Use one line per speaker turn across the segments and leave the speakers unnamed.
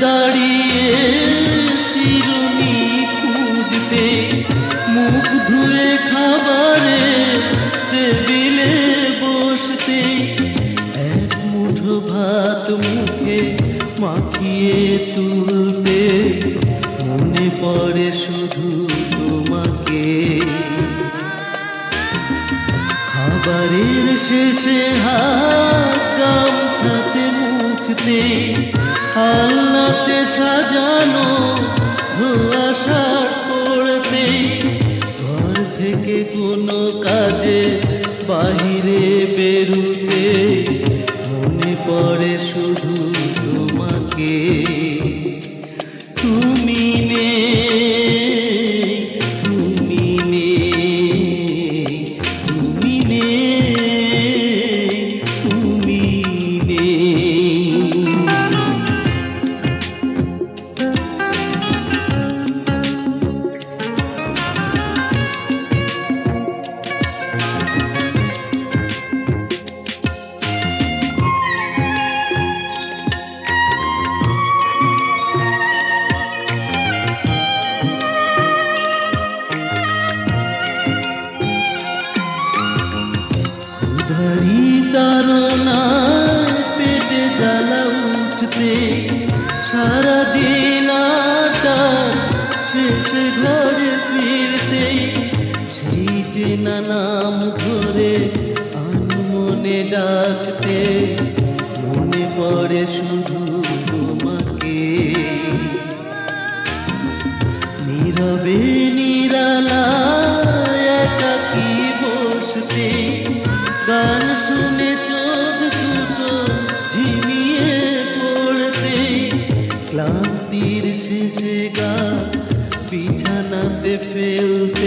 দাঁড়িয়ে চিরুনি খুঁজতে, মুখ ধুয়ে খাবারে টেবিলে বসতে, এক মুঠো ভাত মুখে মাখিয়ে তুলতে, মনে পড়ে শুধু তোমাকে। খাবারের শেষে হাত গামছাতে মুছতে আলনাতে সাজানো ধোয়া শার্ট পড়তে ঘর থেকে কোনো কাজে বাহিরে বেরুতে মনে পড়ে শুধু ডাকতে মনে পড়ে শুধু তোমাকে। নীরবে নিরালায় একাকি বসতে গান শুনে চোখ দুটো ঝিমিয়ে পড়তে, ক্লান্তির শেষে গা বিছানাতে ফেলতে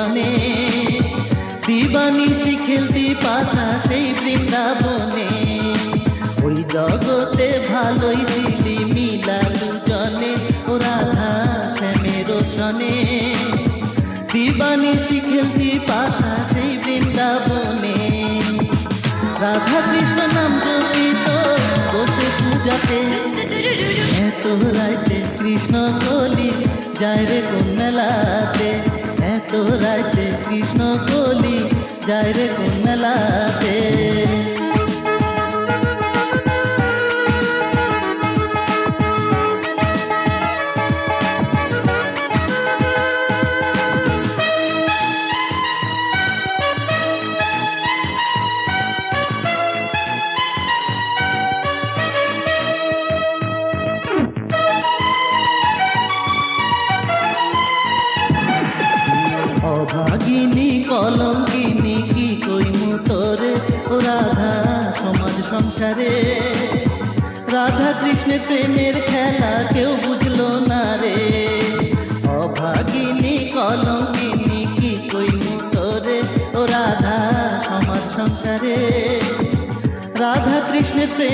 দর্শনে দিবানিশি খেলতি পাশা সেই বৃন্দাবনে। ওই জগতে ভালোই দিলি মিলালু জনে ও রাধা শ্যামের সনে দিবানিশি খেলতি পাশা সেই বৃন্দাবনে। রাধা কৃষ্ণ নাম জপিত, বসে পূজাতে। এত রাইতে কৃষ্ণ কলি, যায় রে কোন মেলাতে। এত রাতে কৃষ্ণ কলি যায় রে কোন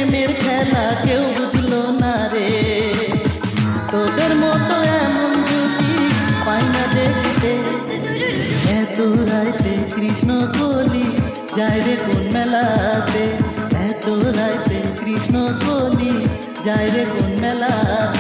প্রেমের খেলা কেউ বুঝলো না রে। তোদের মতো এমন যদি পাই না দেখতে। এত রাইতে কৃষ্ণ বলি যায় রে কোন মেলাতে? এত রাইতে কৃষ্ণ বলি যায় রে কোন মেলাতে?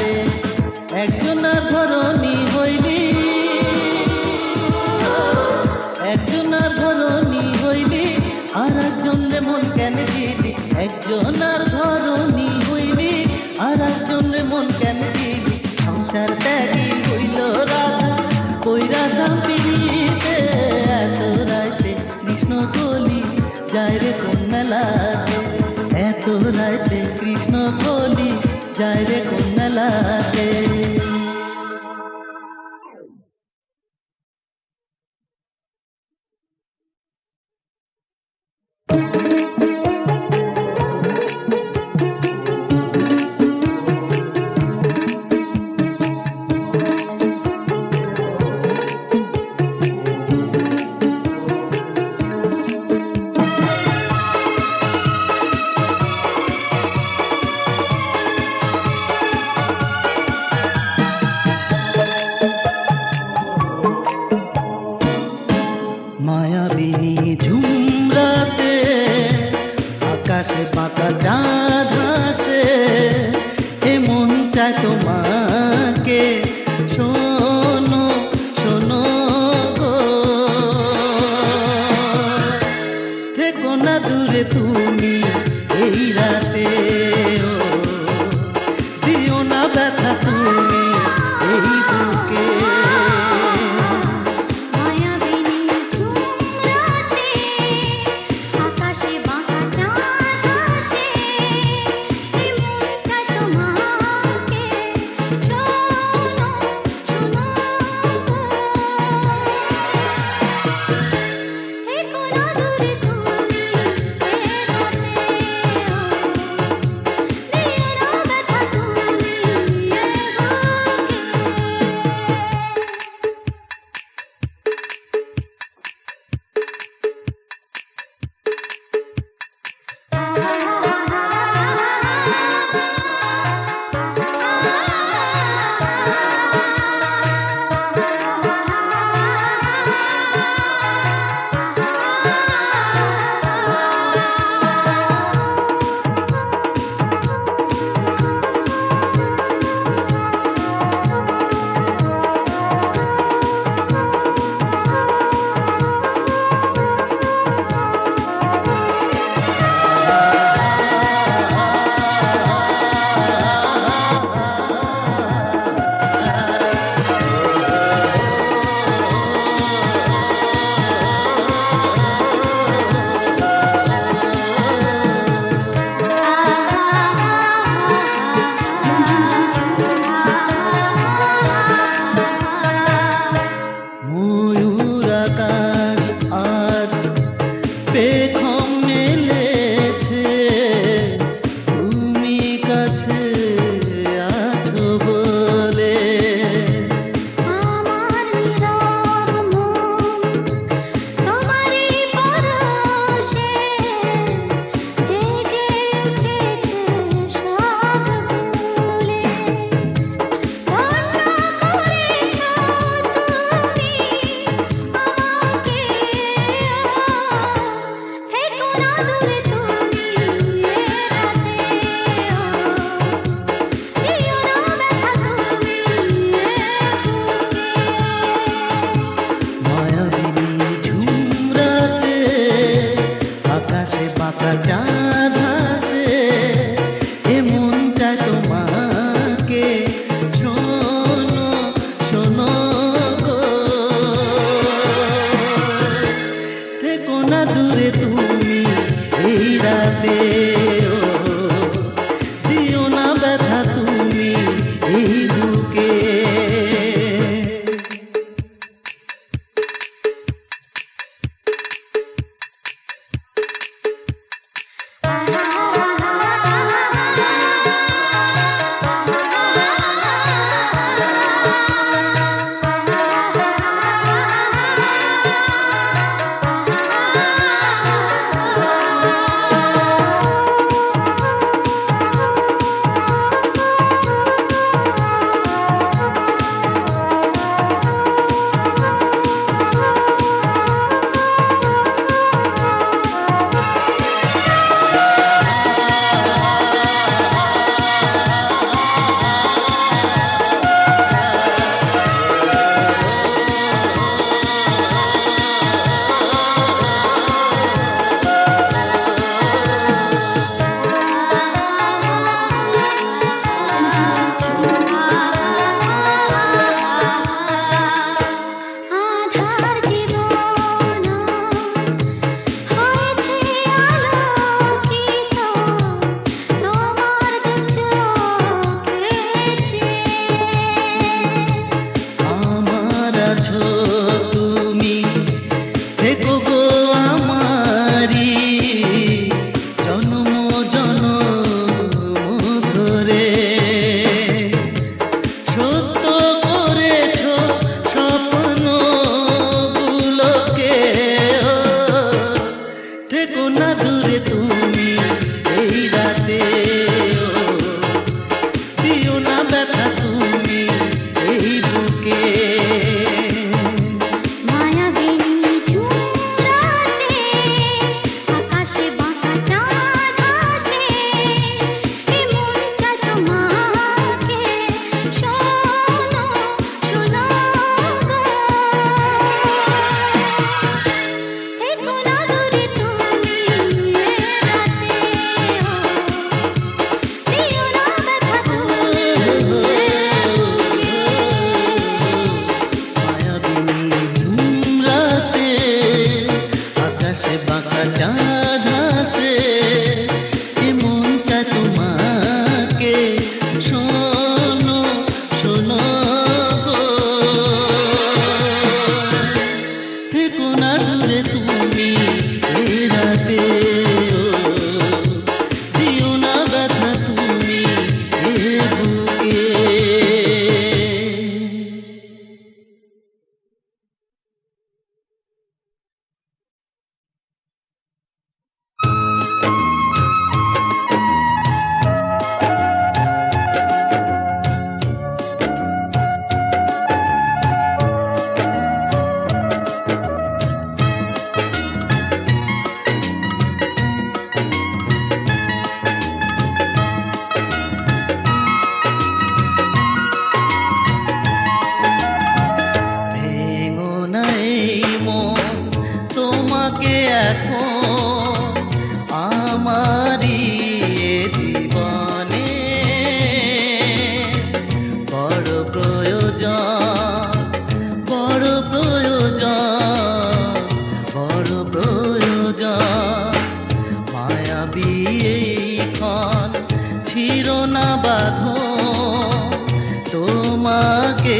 তোমাকে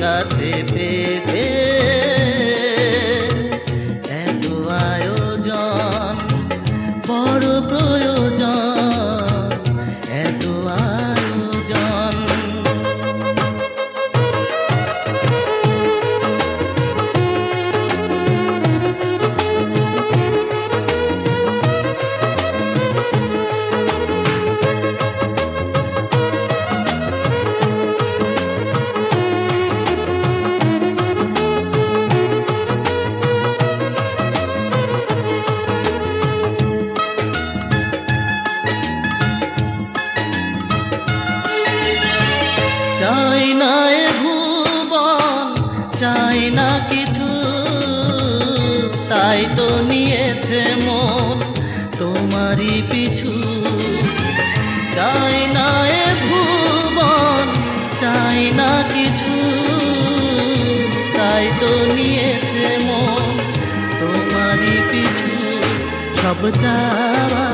কাছে পেয়ে सब चारा।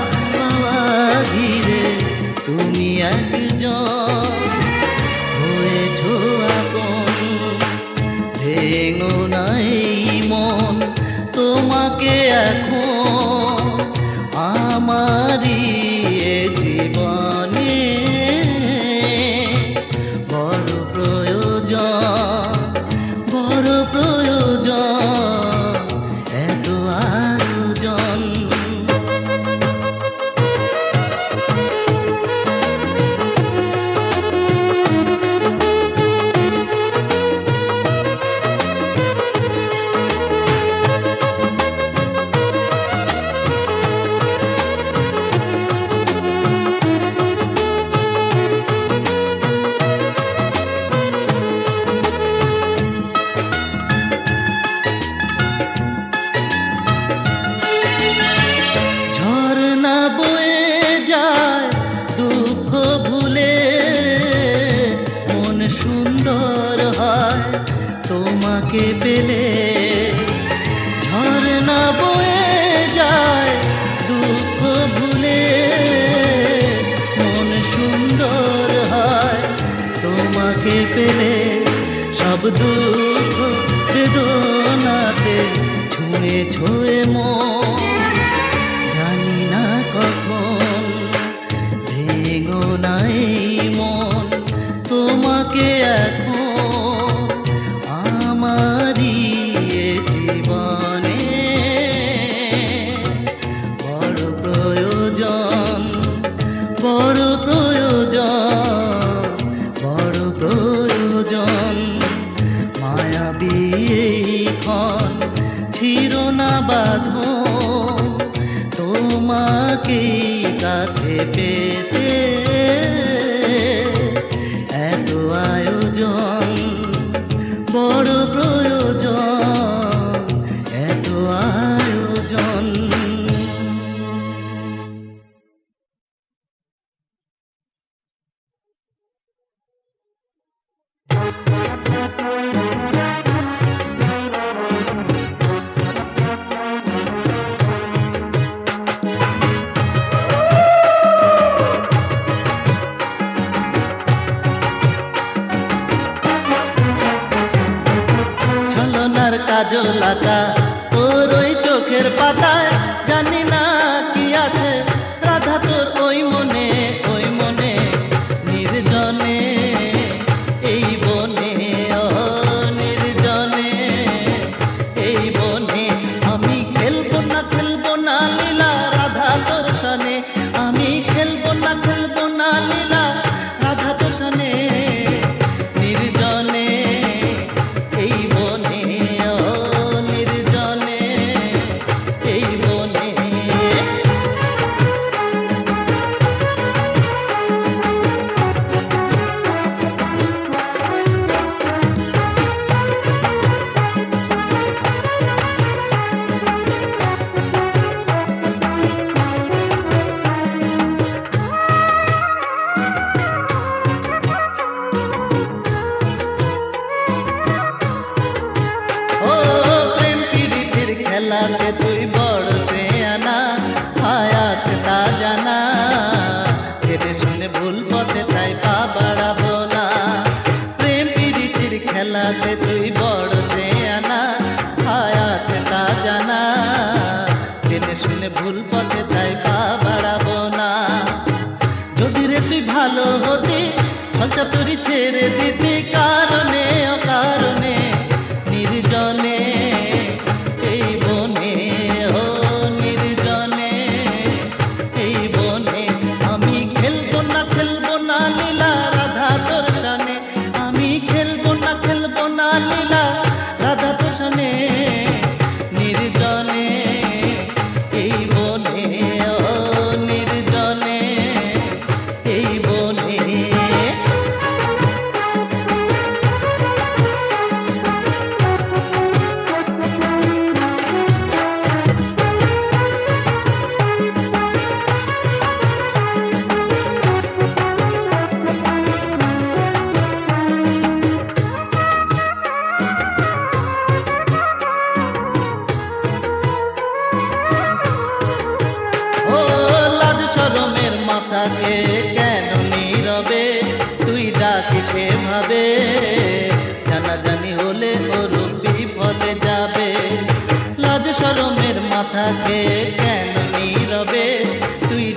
يا আজো লাকা তোর ওই চোখের পাতায় জানি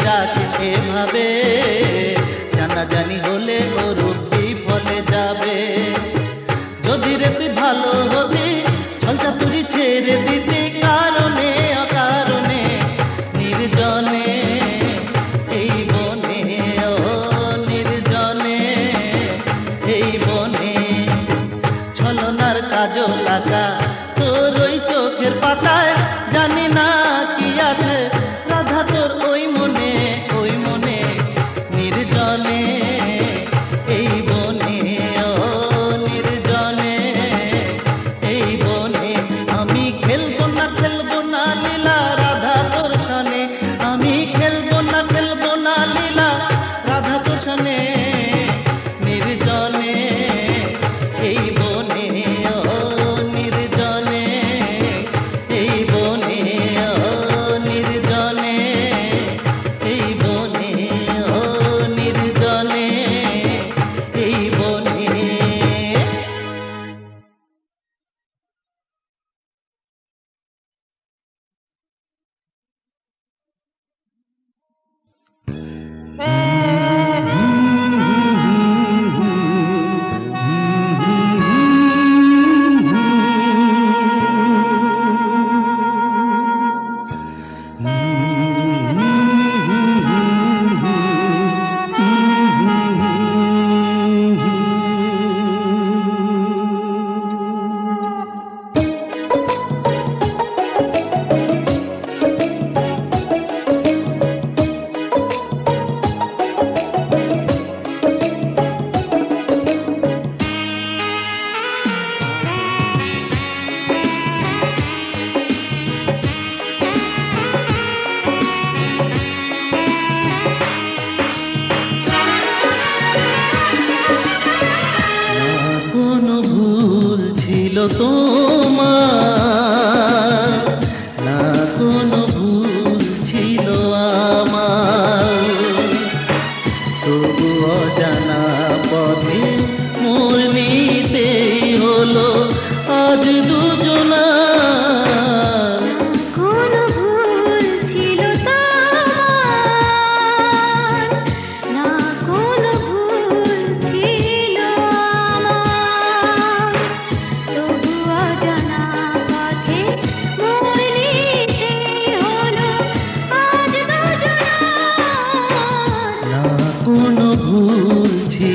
যাকে সেভাবে জানাজানি হলে ওর ফলে যাবে। যদি রে তুই ভালো হবি ছলচা তুরি ছেড়ে দিতে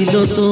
ছিল
তো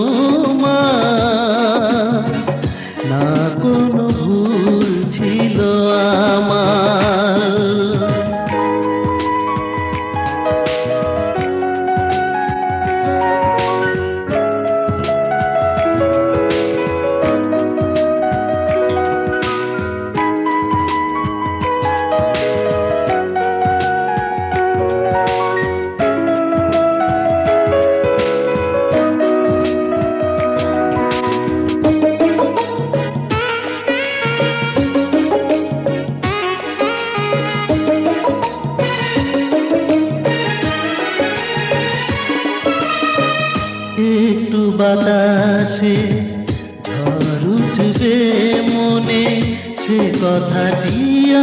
সে
কথাটি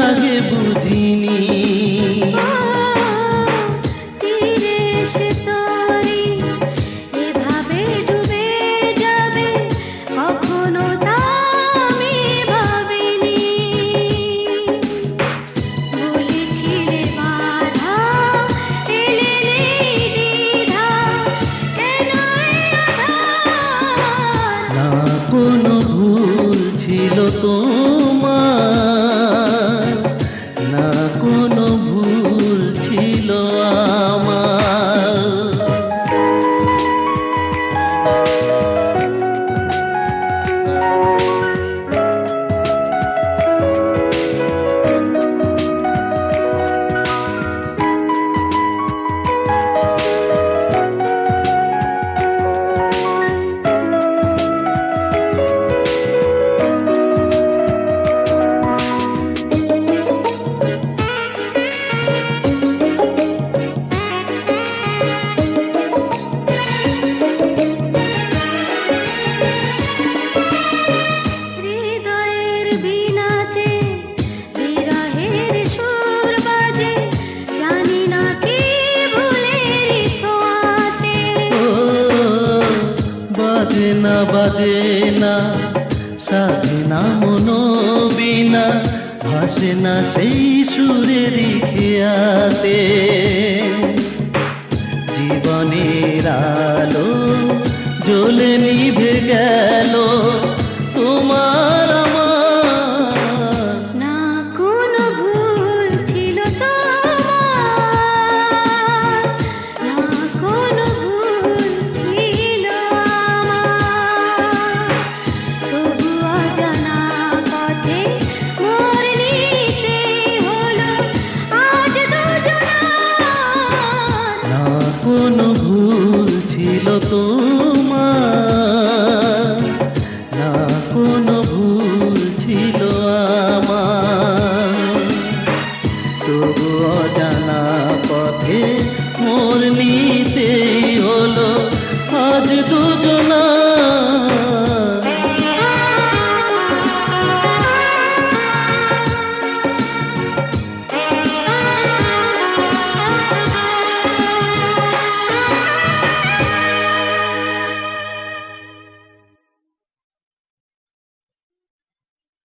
আগে বুঝিনি।